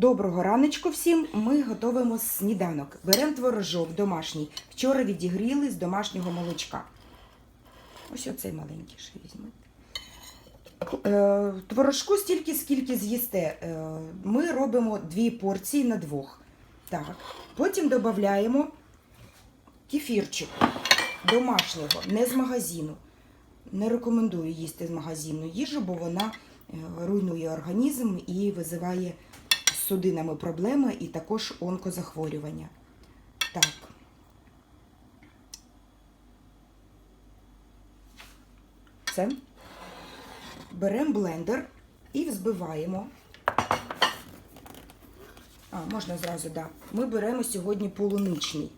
Доброго раночку всім. Ми готуємо сніданок. Беремо творожок домашній. Вчора відігріли з домашнього молочка. Ось оцей маленький ще візьмете. Творожку стільки, скільки з'їсте. Е, Ми робимо дві порції на двох. Так. Потім додаємо кефірчику домашнього, не з магазину. Не рекомендую їсти з магазину їжу, бо вона е, руйнує організм і визиває судинами проблеми і також онкозахворювання. Так. Це. Беремо блендер і взбиваємо. А, можна зразу, так. Да. Ми беремо сьогодні полуничний.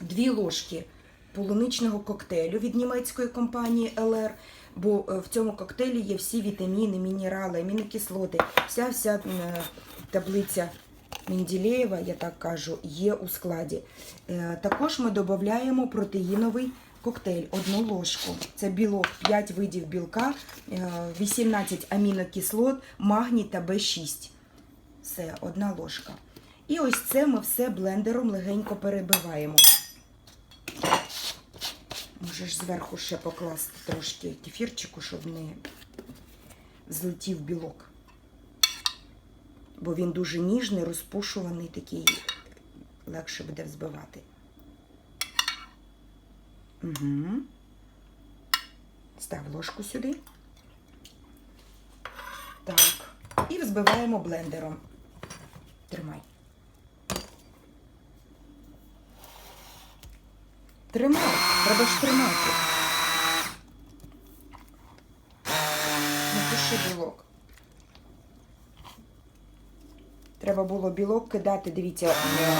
Дві ложки полуничного коктейлю від німецької компанії LR, бо е, в цьому коктейлі є всі вітаміни, мінерали, амінокислоти, вся вся е, таблиця Менделєєва, я так кажу, є у складі. Е, Також ми додаємо протеїновий коктейль, одну ложку. Це білок, 5 видів білка, е, 18 амінокислот, магній та В6. Все, одна ложка. І ось це ми все блендером легенько перебиваємо. Можеш зверху ще покласти трошки кефірчику, щоб не злетів білок. Бо він дуже ніжний, розпушуваний, такий легше буде взбивати. Угу. Став ложку сюди. Так. І взбиваємо блендером. Тримай. Тримай, треба ж тримати. Не пиши білок. Треба було білок кидати, дивіться, на,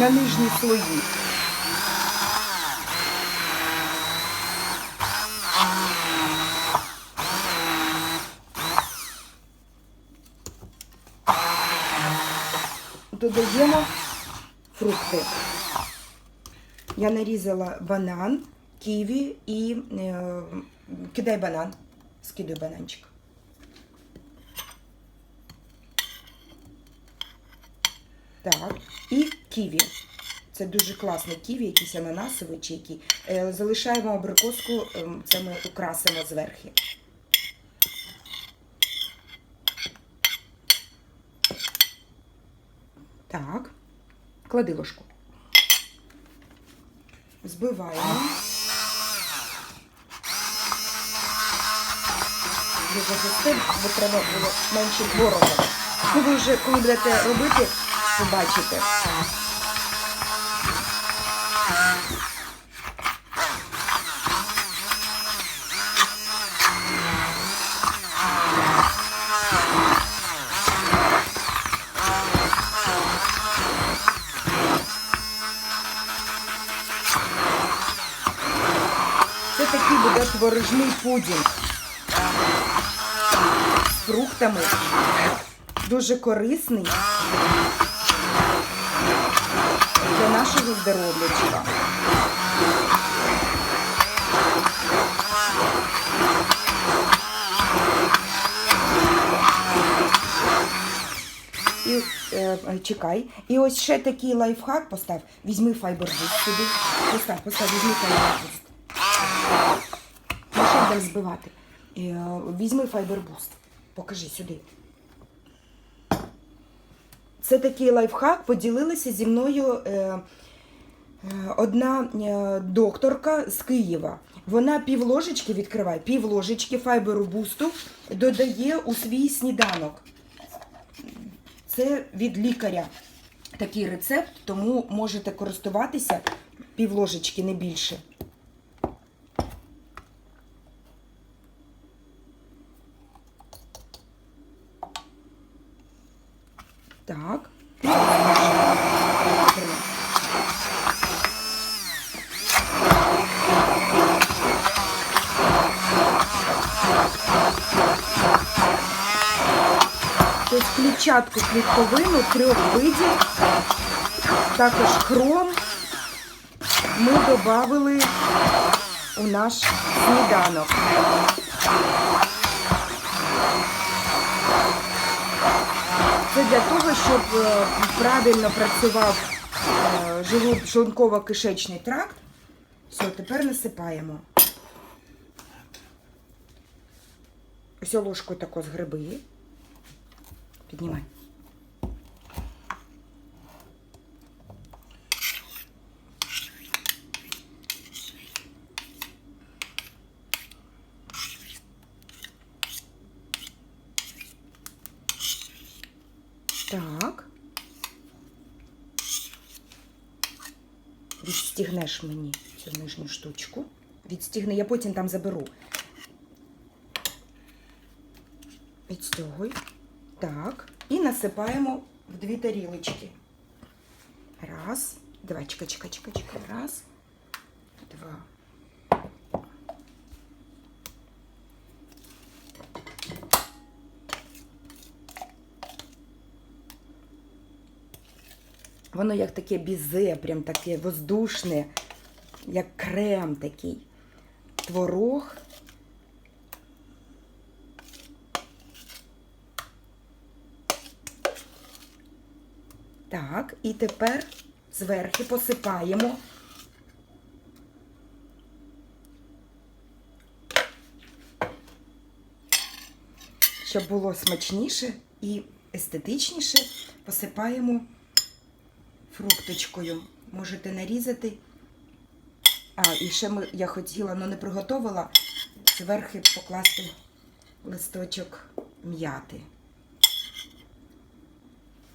на нижні слої. Додаємо фрукти. Я нарізала банан, ківі і е, кидай банан. Скидуй бананчик. Так, і ківі. Це дуже класний ківі, якийсь ананасовий чи який. Е, залишаємо абрикоску, е, це ми украсимо зверху. Так, клади ложку. Збиваємо. Дуже густим, бо треба було менше творога. Ви вже, коли будете робити, побачите. Це такий буде творожний пудінг з фруктами. Дуже корисний для нашого здоров'ячка. І, е, чекай. І ось ще такий лайфхак постав. Візьми файбербуст сюди. Постав, постав, візьми файбербуст. Будемо збивати? Е, Візьми файбербуст. Покажи сюди. Це такий лайфхак. Поділилася зі мною е, е, одна докторка з Києва. Вона півложечки відкриває, півложечки файберу бусту додає у свій сніданок. Це від лікаря такий рецепт, тому можете користуватися півложечки, не більше. Так. Клітчатку клітковину трьох видів, також хром ми додали у наш сніданок. Це для того, щоб е, правильно працював е, шлунково-кишечний тракт. Все, тепер насипаємо. Ось ложку тако з гриби. Піднімай. Так. Відстігнеш мені цю нижню штучку. Відстігни, я потім там заберу. Відстягуй. Так. І насипаємо в дві тарілочки. Раз. Давай, чекай, чекай, чекай, чекай. Раз. Два. Воно як таке бізе, прям таке воздушне, як крем такий. Творог. Так, і тепер зверху посипаємо. Щоб було смачніше і естетичніше, посипаємо фрукточкою. Можете нарізати. А, і ще ми, я хотіла, але не приготувала, зверху покласти листочок м'яти.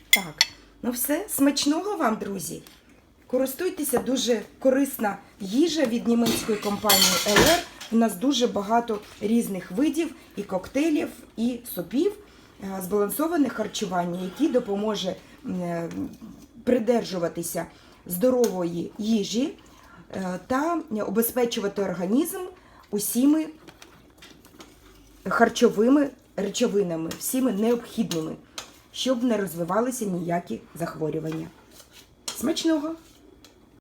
Так, ну все, смачного вам, друзі. Користуйтеся дуже корисна їжа від німецької компанії LR. У нас дуже багато різних видів і коктейлів, і супів, е, збалансоване харчування, які допоможе е, придержуватися здорової їжі е, та обезпечувати організм усіми харчовими речовинами, всіми необхідними, щоб не розвивалися ніякі захворювання. Смачного!